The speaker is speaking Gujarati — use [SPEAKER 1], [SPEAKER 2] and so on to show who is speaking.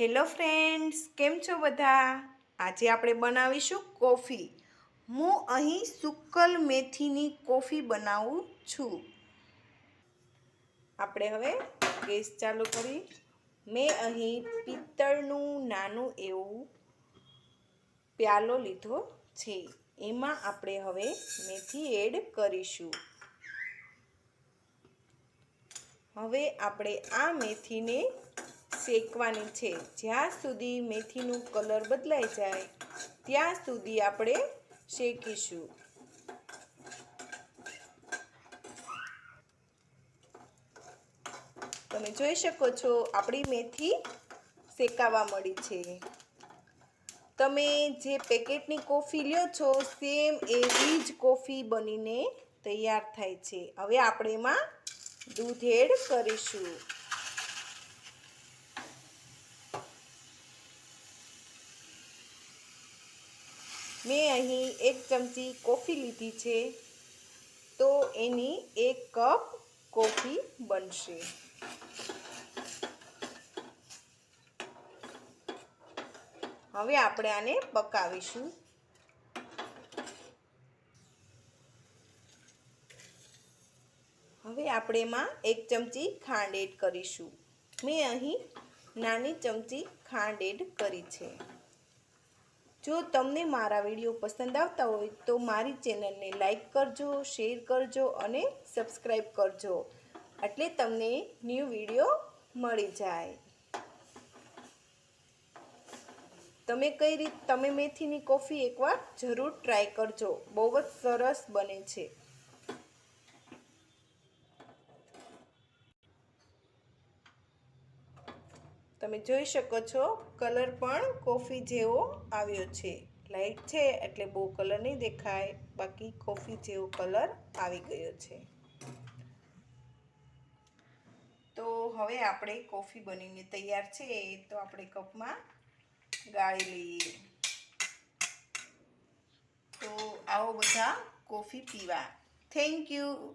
[SPEAKER 1] હેલો ફ્રેન્ડ્સ, કેમ છો બધા? આજે આપણે બનાવીશું કોફી. હું અહીં સુકલ મેથીની કોફી બનાવું છું. આપણે હવે ગેસ ચાલુ કરી. મેં અહીં પિત્તળનું નાનું એવું પ્યાલો લીધો છે. એમાં આપણે હવે મેથી એડ કરીશું. હવે આપણે આ મેથીને શેકવાની છે. જ્યાં સુધી મેથીનું કલર બદલાઈ જાય, ત્યાં સુધી આપણે શેકીશું. તમે જોઈ શકો છો, આપણી મેથી શેકાવા મળી છે. તમે જે પેકેટની કોફી લ્યો છો, સેમ એવી જ કોફી બનીને તૈયાર થાય છે. હવે આપણે એમાં દૂધ એડ કરીશું. મેં અહીં એક ચમચી કોફી લીધી છે. તો એની એક કપ કોફી બનશે. હવે આપણે આને પકાવીશું. હવે આપણે એમાં એક ચમચી ખાંડ એડ કરીશું. મેં અહીં નાની ચમચી ખાંડ એડ કરી છે. જો તમને મારા વીડિયો પસંદ આવતા હોય તો મારી ચેનલને લાઈક કરજો, શેર કરજો અને સબસ્ક્રાઈબ કરજો. એટલે તમને ન્યૂ વીડિયો મળી જાય. તમે કઈ રીત, તમે મેથીની કોફી એકવાર જરૂર ટ્રાય કરજો. બહુ જ સરસ બને છે. તમે જોઈ શકો છો, કલર પણ કોફી જેવો આવ્યો છે. લાઇટ છે એટલે બહુ કલર નહીં દેખાય, બાકી કોફી જેવો કલર આવી ગયો છે. તો હવે આપણે કોફી બનીને તૈયાર છે તો આપણે કપમાં ગાળી લઈએ. તો આવો બધા કોફી પીવા. Thank you.